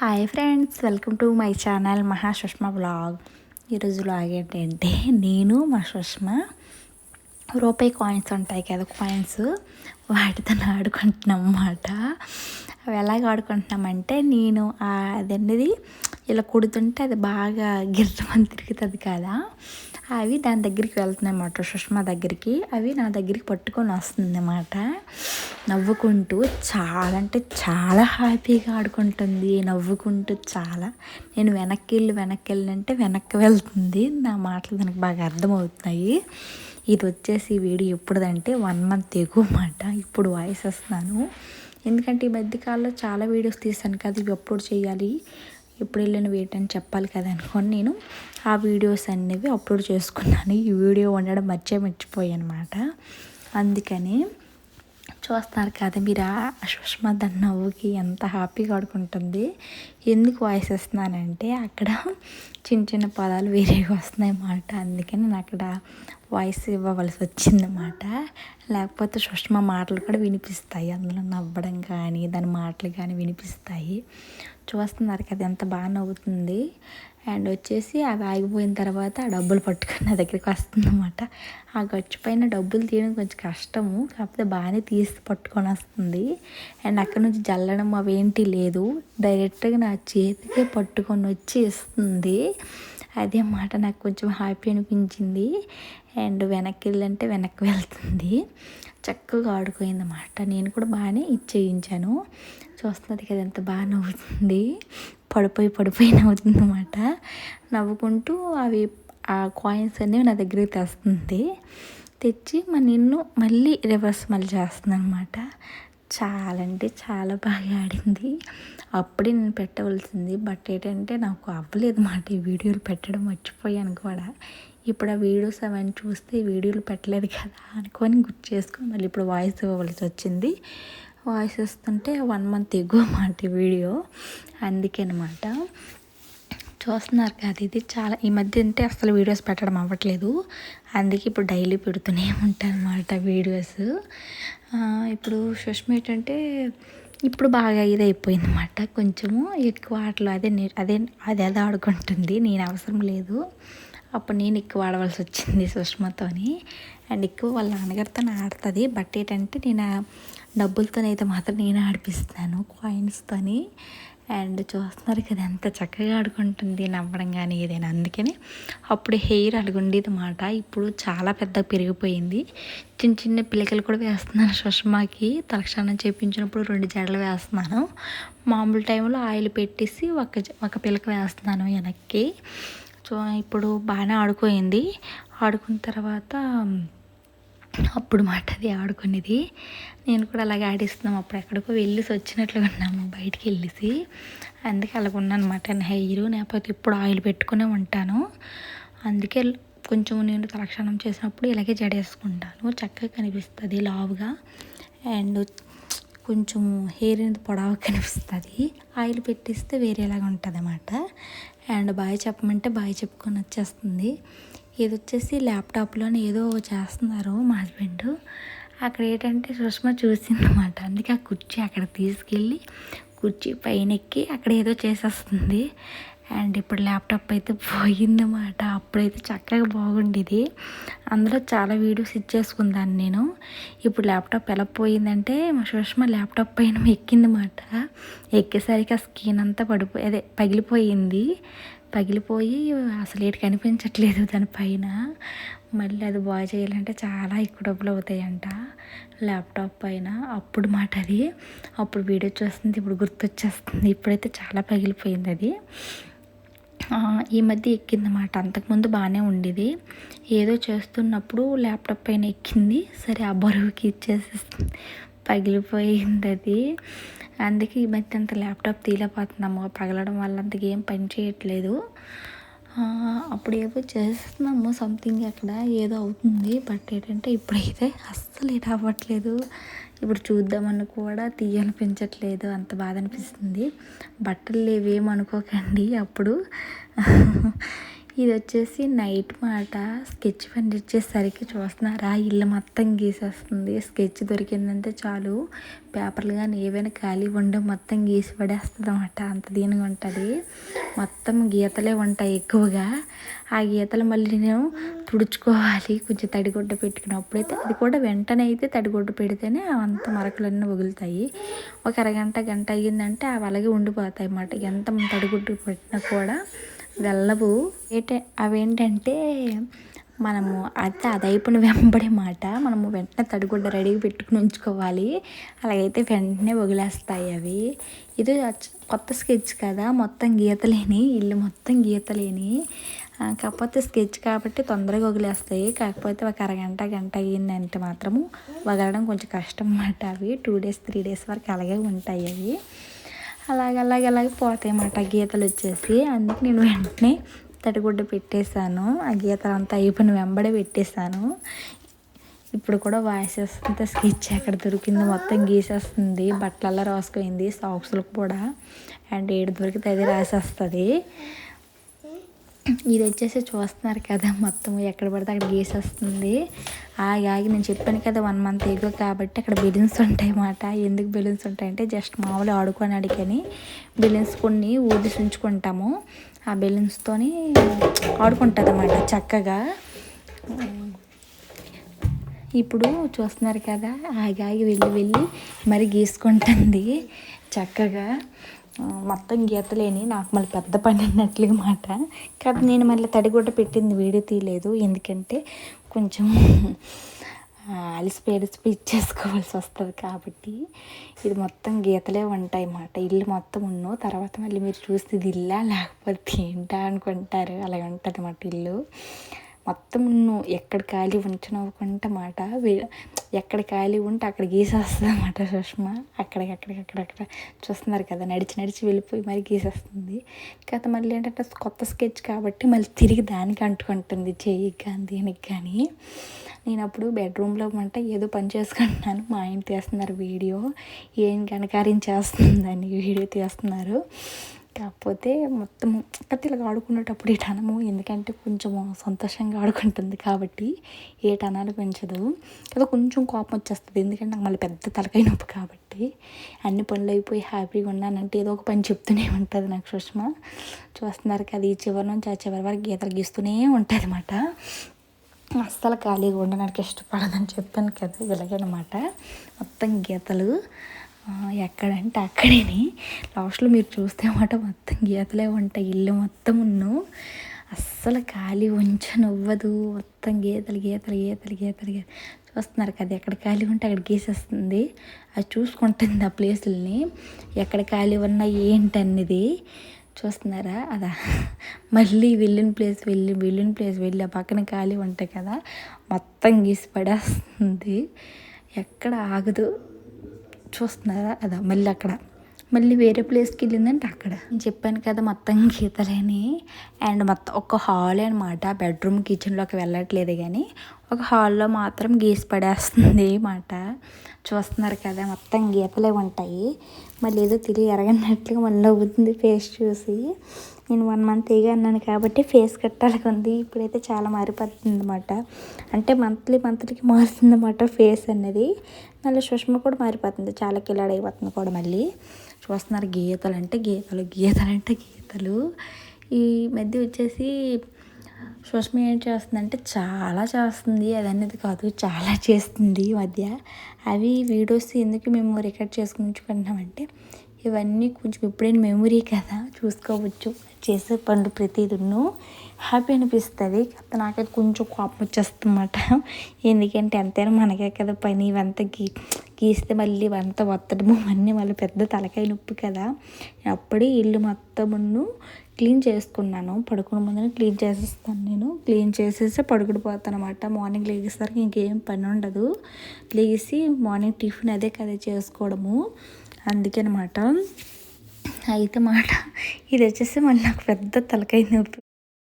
Hi friends welcome to my channel Maha Sushma blog ఈరోజు blog ఏంటంటే నేను మా సుష్మ రూపాయి కాయిన్స్ ఉంటాయి కదా కాయిన్స్ వాటితో ఆడుకుంటున్నాం అన్నమాట. అవి ఎలాగ ఆడుకుంటున్నామంటే నేను అదన్నది ఇలా కుడుతుంటే అది బాగా గిర్రమని తిరుగుతుంది కదా. అవి దాని దగ్గరికి వెళ్తున్నాయి అన్నమాట సుష్మా దగ్గరికి. అవి నా దగ్గరికి పట్టుకొని వస్తుంది అన్నమాట. నవ్వుకుంటూ చాలా అంటే చాలా హ్యాపీగా ఆడుకుంటుంది. నవ్వుకుంటూ చాలా. నేను వెనక్కి వెళ్ళి వెనక్కి వెళ్ళినంటే వెనక్కి వెళ్తుంది. నా మాటలు దానికి బాగా అర్థమవుతున్నాయి. ఇది వచ్చేసి వీడియో ఎప్పుడుదంటే వన్ మంత్ ఎగువ మాట. ఇప్పుడు వాయిస్ వస్తున్నాను. ఎందుకంటే ఈ మధ్యకాలంలో చాలా వీడియోస్ తీసాను కదా ఇవి అప్లోడ్ చేయాలి. ఎప్పుడు వెళ్ళిన వేటని అని చెప్పాలి కదా అనుకోని నేను ఆ వీడియోస్ అనేవి అప్లోడ్ చేసుకున్నాను. ఈ వీడియో వండడం మర్చే మర్చిపోయాను అనమాట అందుకని చూస్తున్నారు కదా మీరు సుష్మా దాని నవ్వుకి ఎంత హ్యాపీగా ఆడుకుంటుంది. ఎందుకు వాయిస్ ఇస్తున్నానంటే అక్కడ చిన్న చిన్న పదాలు వేరేగా వస్తున్నాయి అన్నమాట అందుకని నేను అక్కడ వాయిస్ ఇవ్వవలసి వచ్చిందన్నమాట. లేకపోతే సుష్మా మాటలు కూడా వినిపిస్తాయి. అందులో నవ్వడం కానీ దాని మాటలు కానీ వినిపిస్తాయి. చూస్తున్నారు కదా ఎంత బాగా నవ్వుతుంది. అండ్ వచ్చేసి అవి ఆగిపోయిన తర్వాత ఆ డబ్బులు పట్టుకుని నా దగ్గరికి వస్తుందన్నమాట. ఆ గచ్చు పైన డబ్బులు తీయడం కొంచెం కష్టము కాకపోతే బాగానే తీసి పట్టుకొని వస్తుంది. అండ్ అక్కడ నుంచి జల్లడం అవేంటి లేదు డైరెక్ట్గా నా చేతికే పట్టుకొని వచ్చి ఇస్తుంది. అదే మాట నాకు కొంచెం హ్యాపీ అనిపించింది. అండ్ వెనక్కి వెళ్ళంటే వెనక్కి వెళ్తుంది. చక్కగా ఆడుకోయిందన్నమాట నేను కూడా బాగానే ఇచ్చేయించాను చూస్తున్నది కదా ఎంత బాగా నవ్వుతుంది. పడిపోయి పడిపోయి నవ్వుతుంది అనమాట నవ్వుకుంటూ అవి ఆ కాయిన్స్ అనేవి నా దగ్గరికి తెస్తుంది. తెచ్చి మా నిన్ను మళ్ళీ రివర్స్ మళ్ళీ చేస్తుంది అనమాట చాలా అంటే చాలా బాగా ఆడింది. అప్పుడే నేను పెట్టవలసింది బట్ ఏంటంటే నాకు అవ్వలేదు మాట ఈ వీడియోలు పెట్టడం మర్చిపోయాను కూడా. ఇప్పుడు ఆ వీడియోస్ అవన్నీ చూస్తే వీడియోలు పెట్టలేదు కదా అనుకొని గుర్తు చేసుకొని మళ్ళీ ఇప్పుడు వాయిస్ ఇవ్వవలసి వచ్చింది. వాయిస్ వస్తుంటే వన్ మంత్ ఎగువ మాట వీడియో. అందుకే అనమాట చూస్తున్నారు కదా ఇది చాలా ఈ మధ్య అంటే అసలు వీడియోస్ పెట్టడం అవ్వట్లేదు. అందుకే ఇప్పుడు డైలీ పెడుతూనే ఉంటాను అనమాట వీడియోస్ ఇప్పుడు సుష్మ ఏంటంటే ఇప్పుడు బాగా ఇది అయిపోయింది అనమాట కొంచెము ఎక్కువ ఆటలు అదే అదే అది అదే ఆడుకుంటుంది. నేను అవసరం లేదు. అప్పుడు నేను ఎక్కువ ఆడవలసి వచ్చింది సుష్మతోని. అండ్ ఎక్కువ వాళ్ళ నాన్నగారితో ఆడుతుంది. బట్ ఏంటంటే నేను డబ్బులతోనైతే మాత్రం నేను ఆడిపిస్తాను కాయిన్స్తోని అండ్ చూస్తున్నారు కదా ఎంత చక్కగా ఆడుకుంటుంది నవ్వడం కానీ ఏదైనా. అందుకని అప్పుడు హెయిర్ అడుగుండేది మాట. ఇప్పుడు చాలా పెద్దగా పెరిగిపోయింది. చిన్న చిన్న పిల్లకలు కూడా వేస్తున్నాను సుష్మాకి. తలక్షణం చేయించినప్పుడు రెండు జడలు వేస్తున్నాను. మామూలు టైంలో ఆయిల్ పెట్టేసి ఒక ఒక పిల్లక వేస్తున్నాను వెనక్కి. సో ఇప్పుడు బాగానే ఆడుకోయింది ఆడుకున్న తర్వాత అప్పుడు మాట అది ఆడుకునేది. నేను కూడా అలాగే ఆడిస్తున్నాం. అప్పుడు ఎక్కడికో వెళ్ళేసి వచ్చినట్లుగా ఉన్నాము బయటికి వెళ్ళేసి. అందుకే అలాగ ఉన్నానమాట అనమాట హెయిర్ లేకపోతే ఇప్పుడు ఆయిల్ పెట్టుకునే ఉంటాను. అందుకే కొంచెం నేను తలక్షణం చేసినప్పుడు ఇలాగే జడేసుకుంటాను. చక్కగా కనిపిస్తుంది లావుగా. అండ్ కొంచెం హెయిర్ అనేది పొడవ కనిపిస్తుంది. ఆయిల్ పెట్టిస్తే వేరేలాగా ఉంటుంది అన్నమాట అండ్ బాయ్ చెప్పమంటే బాయ్ చెప్పుకొని వచ్చేస్తుంది. ఇది వచ్చేసి ల్యాప్టాప్లోనే ఏదో చేస్తున్నారు మా హస్బెండ్. అక్కడ ఏంటంటే సుష్మా చూసిందన్నమాట. అందుకే ఆ కుర్చీ అక్కడ తీసుకెళ్ళి కుర్చీ పైన ఎక్కి అక్కడ ఏదో చేసేస్తుంది. అండ్ ఇప్పుడు ల్యాప్టాప్ అయితే పోయిందన్నమాట. అప్పుడైతే చక్కగా బాగుండేది. అందులో చాలా వీడియోస్ ఇచ్చేసుకుందాను నేను. ఇప్పుడు ల్యాప్టాప్ ఎలా పోయిందంటే మా సుష్మ ల్యాప్టాప్ పైన ఎక్కిందన్నమాట. ఎక్కేసరికి ఆ స్క్రీన్ అంతా పడిపోయి అదే పగిలిపోయింది. పగిలిపోయి అసలు ఏటి కనిపించట్లేదు దానిపైన మళ్ళీ అది బాగు చేయాలంటే చాలా ఎక్కువ డబ్బులు అవుతాయంట ల్యాప్టాప్ పైన. అప్పుడు మాట అది. అప్పుడు వీడియో చూస్తుంది ఇప్పుడు గుర్తొచ్చేస్తుంది. ఇప్పుడైతే చాలా పగిలిపోయింది అది. ఈ మధ్య ఎక్కిందన్నమాట అంతకుముందు బాగానే ఉండేది. ఏదో చేస్తున్నప్పుడు ల్యాప్టాప్ పైన ఎక్కింది. సరే ఆ బరువుకి ఇచ్చేసేస్తుంది పగిలిపోయింది అది. అందుకే ఈ మధ్య అంత ల్యాప్టాప్ తీలపోతున్నాము పగలడం వల్ల అంత ఏం పని చేయట్లేదు. అప్పుడు ఏదో చేస్తున్నాము సంథింగ్ అక్కడ ఏదో అవుతుంది. బట్ ఏంటంటే ఇప్పుడైతే అస్సలు ఏదో అవ్వట్లేదు. ఇప్పుడు చూద్దామని కూడా తీయనిపించట్లేదు. అంత బాధ అనిపిస్తుంది. బట్టలు లేవేమనుకోకండి అప్పుడు. ఇది వచ్చేసి నైట్ మాట. స్కెచ్ పని ఇచ్చేసరికి చూస్తున్నారా ఇల్లు మొత్తం గీసేస్తుంది. స్కెచ్ దొరికిందంటే చాలు. పేపర్లు కానీ ఏవైనా ఖాళీ ఉండే మొత్తం గీసి పడేస్తుంది అనమాట అంత దీనిగా ఉంటుంది. మొత్తం గీతలే ఉంటాయి ఎక్కువగా. ఆ గీతలు మళ్ళీ నేను తుడుచుకోవాలి. కొంచెం తడిగుడ్డ పెట్టుకున్నప్పుడైతే అది కూడా వెంటనే అయితే తడిగుడ్డ పెడితేనే అంత మరకలన్నీ వగులుతాయి. ఒక అరగంట గంట అయ్యిందంటే అవి అలాగే ఉండిపోతాయి అన్నమాట. ఎంత తడిగుడ్డు పెట్టినా కూడా వెళ్ళవు. ఏంటే అవేంటంటే మనము అయితే అది అయిపోయిన వెంబడే మాట మనము వెంటనే తడిగుడ్డ రెడీగా పెట్టుకుని ఉంచుకోవాలి. అలాగైతే వెంటనే వదిలేస్తాయి అవి. ఇది కొత్త స్కెచ్ కదా మొత్తం గీతలేని ఇల్లు మొత్తం గీతలేని. కాకపోతే స్కెచ్ కాబట్టి తొందరగా వదిలేస్తాయి. కాకపోతే ఒక అరగంట గంట అయ్యిందంటే మాత్రము వదలడం కొంచెం కష్టం అన్నమాట అవి. టూ డేస్ త్రీ డేస్ వరకు అలాగే ఉంటాయి అవి. అలాగ పోతాయన్నమాట అలాగే గీతలు వచ్చేసి. అందుకే నేను వెంటనే తడిగుడ్డ పెట్టేశాను. ఆ గీతలు అంతా అయిపోయిన వెంబడే పెట్టేశాను. ఇప్పుడు కూడా వాసేస్తుంటే స్కెచ్ ఎక్కడ దొరికింది మొత్తం గీసేస్తుంది. బట్టలల్లో రాసుకుంది సాక్స్లకు కూడా. అండ్ ఏడు దొరికితే అది రాసేస్తుంది. ఇది వచ్చేసి చూస్తున్నారు కదా మొత్తం ఎక్కడ పడితే అక్కడ గీసేస్తుంది ఆగి ఆగి నేను చెప్పాను కదా వన్ మంత్ ఎగో కాబట్టి అక్కడ బెలూన్స్ ఉంటాయి అన్నమాట ఎందుకు బెలూన్స్ ఉంటాయంటే జస్ట్ మామూలు ఆడుకొని అడిగని బెలూన్స్ కొన్ని ఊది ఉంచుకుంటాము ఆ బెలూన్స్తోని ఆడుకుంటుంది అన్నమాట చక్కగా. ఇప్పుడు చూస్తున్నారు కదా ఆగి ఆగి వెళ్ళి వెళ్ళి మరి గీసుకుంటుంది చక్కగా. మొత్తం గీతలేని నాకు మళ్ళీ పెద్ద పని అన్నట్లుగా మాట. కాదు నేను మళ్ళీ తడిగుడ్డ పెట్టింది వీడియో తీయలేదు. ఎందుకంటే కొంచెం అలిసిపోయి స్పీచ్ చేసుకోవాల్సి వస్తుంది కాబట్టి ఇది మొత్తం గీతలే ఉంటాయి అన్నమాట. ఇల్లు మొత్తం ఉన్ను తర్వాత మళ్ళీ మీరు చూస్తే ఇది ఇల్లా లేకపోతే ఏంటా అనుకుంటారు. అలాగే ఉంటుంది అన్నమాట ఇల్లు. మొత్తం నువ్వు ఎక్కడ ఖాళీ ఉంచనవ్వకుండా మాట ఎక్కడ ఖాళీ ఉంటే అక్కడ గీసేస్తుందన్నమాట సుష్మ. సుష్మా అక్కడికక్కడికక్కడక్కడ చూస్తున్నారు కదా నడిచి నడిచి వెళ్ళిపోయి మరి గీసేస్తుంది. కథ మళ్ళీ ఏంటంటే కొత్త స్కెచ్ కాబట్టి మళ్ళీ తిరిగి దానికి అంటుకుంటుంది చెయ్యికి కానీ దీనికి కానీ నేను అప్పుడు బెడ్రూమ్లో అంటే ఏదో పని చేసుకుంటున్నాను మా ఆయన తీస్తున్నారు వీడియో. ఏం కనకారించేస్తుందని వీడియో తీస్తున్నారు. కాకపోతే మొత్తం కత్తిలాగా ఆడుకునేటప్పుడు ఈ టనము ఎందుకంటే కొంచెం సంతోషంగా ఆడుకుంటుంది కాబట్టి ఏ టనాలు పెంచదు. కదా కొంచెం కోపం వచ్చేస్తుంది ఎందుకంటే నాకు మళ్ళీ పెద్ద తలకాయ నొప్పి కాబట్టి అన్ని పనులు అయిపోయి హ్యాపీగా ఉన్నానంటే ఏదో ఒక పని చెప్తూనే ఉంటుంది నాకు సుష్మ. చూస్తున్నారు కదా ఈ చివరి నుంచి ఆ చివరి వరకు గీతలు గీస్తూనే ఉంటుంది అనమాట అస్సలు ఖాళీగా ఉండడానికి ఇష్టపడదని చెప్పాను కదా ఇలాగనమాట. మొత్తం గీతలు. ఎక్కడంటే అక్కడేని. లాస్ట్లో మీరు చూస్తే మాట మొత్తం గీతలే ఉంటాయి. ఇల్లు మొత్తం ఉన్ను. అస్సలు ఖాళీ ఉంచనివ్వదు మొత్తం గీతలు గీతలు గీతలు గీతలు గీతలు చూస్తున్నారు కదా ఎక్కడ ఖాళీ ఉంటే అక్కడ గీసేస్తుంది. అది చూసుకుంటుంది ఆ ప్లేసుల్ని. ఎక్కడ ఖాళీ ఉన్నా ఏంటన్నది. చూస్తున్నారా? అదా. మళ్ళీ వెళ్ళిన ప్లేస్ వెళ్ళి వెళ్ళిన ప్లేస్ వెళ్ళి ఆ పక్కన ఖాళీ ఉంటాయి కదా మొత్తం గీసి పడేస్తుంది. ఎక్కడ ఆగదు. చూస్తున్నారా? అదా మళ్ళీ అక్కడ. మళ్ళీ వేరే ప్లేస్కి వెళ్ళిందంటే అక్కడ. నేను చెప్పాను కదా మొత్తం గీతలేని. అండ్ మొత్తం ఒక హాల్ అనమాట బెడ్రూమ్ కిచెన్లోకి వెళ్ళట్లేదు కానీ ఒక హాల్లో మాత్రం గీసి పడేస్తుంది మాట. చూస్తున్నారు కదా మొత్తం గీతలే ఉంటాయి. మళ్ళీ ఏదో తిరిగి ఎరగనట్లుగా మళ్ళీ అవుతుంది ఫేస్ చూసి. నేను వన్ మంత్ ఏగా అన్నాను కాబట్టి ఫేస్ కట్టాలకుంది ఇప్పుడైతే చాలా మారిపోతుంది అనమాట అంటే మంత్లీ మంత్లీకి మారుతుంది అనమాట ఫేస్ అనేది. మళ్ళీ సుష్మ కూడా మారిపోతుంది. చాలా కిలాడైపోతుంది కూడా మళ్ళీ. చూస్తున్నారు గీతలు అంటే గీతలు గీతలు అంటే గీతలు. ఈ మధ్య వచ్చేసి సుష్మ ఏం చేస్తుందంటే చాలా చేస్తుంది అది అనేది కాదు చాలా చేస్తుంది ఈ మధ్య. అవి వీడియోస్ ఎందుకు మేము రికార్డ్ చేసుకుని ఉంచుకుంటున్నామంటే ఇవన్నీ కొంచెం ఎప్పుడైనా మెమొరీ కదా చూసుకోవచ్చు. చేసే పనులు ప్రతిదిను హ్యాపీ అనిపిస్తుంది. నాకైతే కొంచెం కోపం వచ్చేస్తుందన్నమాట. ఎందుకంటే ఎంతైనా మనకే కదా పని ఇవంతా గీ గీస్తే మళ్ళీ ఇవంతా వత్తడము అన్నీ మళ్ళీ పెద్ద తలకాయ నొప్పి కదా. అప్పుడే ఇల్లు మొత్తమును క్లీన్ చేసుకున్నాను. పడుకున్న ముందునే క్లీన్ చేసేస్తాను నేను. క్లీన్ చేసేసి పడుకుడిపోతాను అనమాట మార్నింగ్ లేగేసరికి ఇంకేం పని ఉండదు. లేచి మార్నింగ్ టిఫిన్ అదే కదా చేసుకోవడము. అందుకనమాట అయితే మాట ఇది వచ్చేసి మళ్ళీ నాకు పెద్ద తలకాయ నొప్పి.